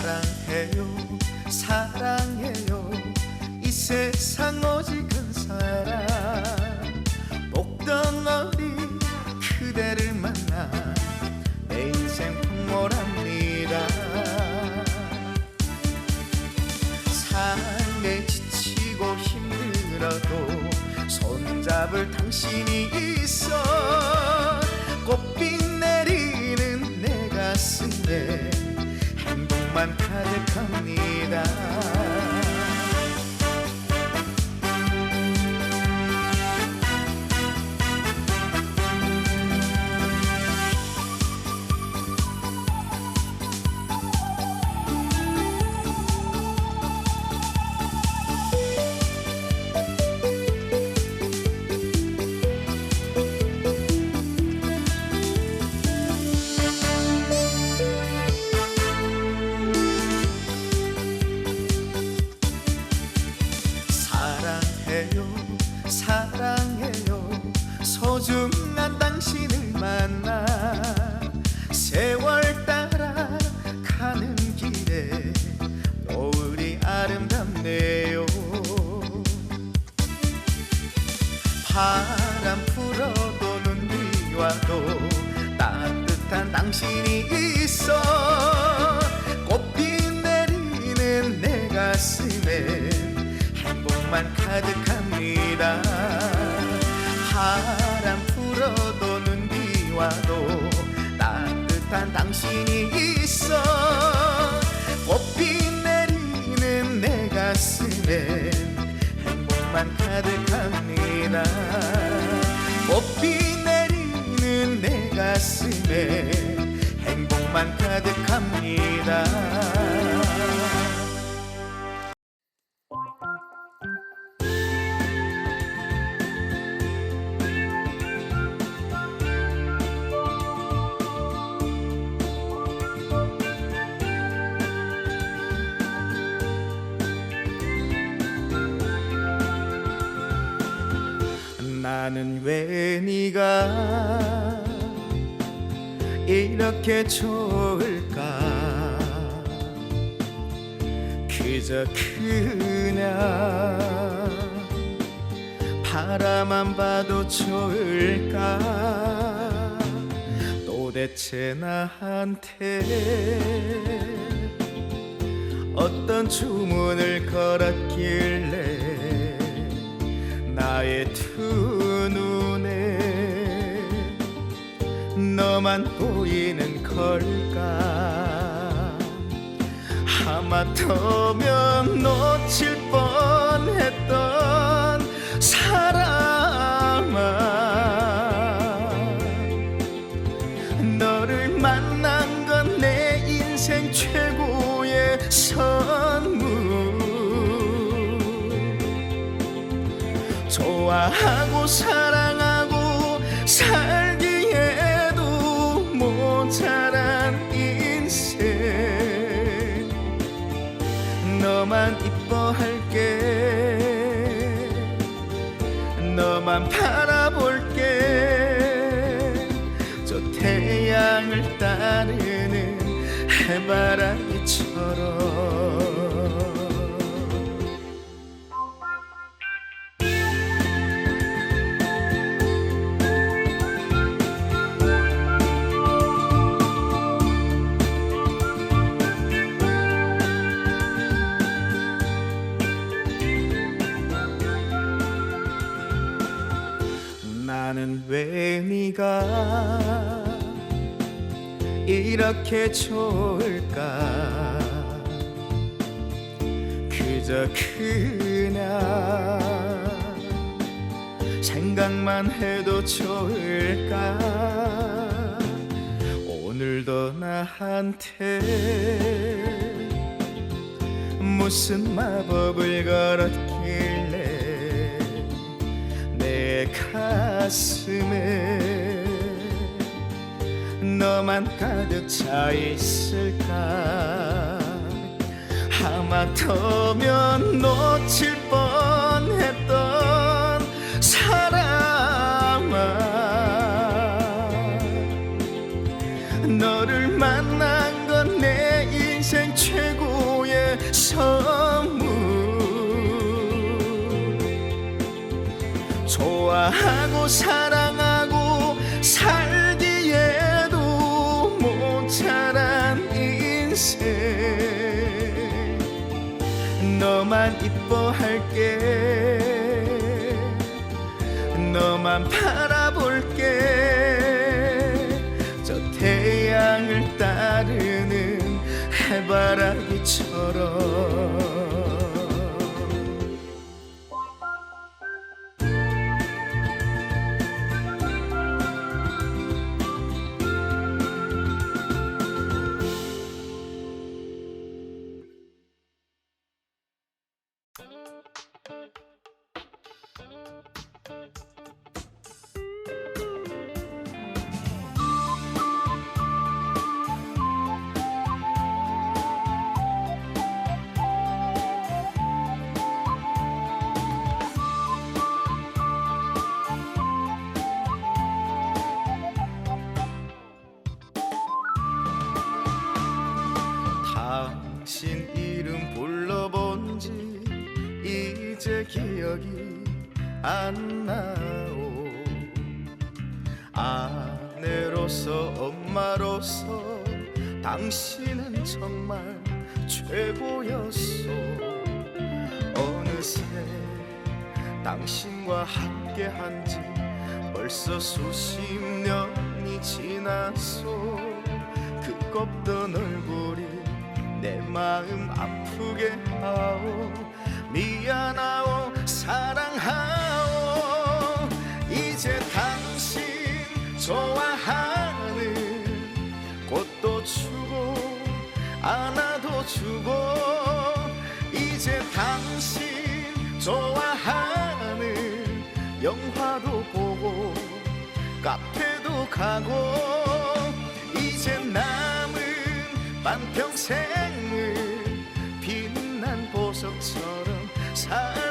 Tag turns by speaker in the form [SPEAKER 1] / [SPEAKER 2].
[SPEAKER 1] 사랑해요 사랑해요. 이 세상 오직 한 사람 복던 어린 그대를 만나 내 인생 풍모랍니다. 삶에 지치고 힘들어도 손잡을 당신이 있어. 꽃빛 내리는 내 가슴에 행복만 가득합니다 행복만 가득합니다. 바람 불어도 눈이 와도 따뜻한 당신이 있어. 꽃빛 내리는 내 가슴에 행복만 가득합니다. 꽃빛 내리는 내 가슴에 행복만 가득합니다 나는 왜 네가 이렇게 좋을까? 그저 그냥 바라만 봐도 좋을까? 도대체 나한테 어떤 주문을 걸었길래 나의 두 너만 보이는 걸까? 하마터면 놓칠 뻔했던 사람아. 너를 만난 건 내 인생 최고의 선물. 좋아하고 사 너만 바라볼게. 저 태양을 따르는 해바라기처럼 왜 네가 이렇게 좋을까? 그저 그냥 생각만 해도 좋을까? 오늘도 나한테 무슨 마법을 걸었길래 내 가슴에 너만 가득 차 있을까? 하마터면 놓칠 뻔했던 사랑하고 살기에도 모자란 인생. 너만 이뻐할게. 너만 바라볼게. 저 태양을 따르는 해바라기처럼 당신 이름 불러본 지 이제 기억이 안 나오. 아내로서 엄마로서 당신은 정말 최고였소. 어느새 당신과 함께한 지 벌써 수십 년이 지났소. 그 곱던 얼굴이 내 마음 아프게 하오. 미안하오 사랑하오. 이제 당신 좋아하는 꽃도 주고 안아도 주고 이제 당신 좋아하는 영화도 보고 카페도 가고 이제 남은 반평생 속처럼 살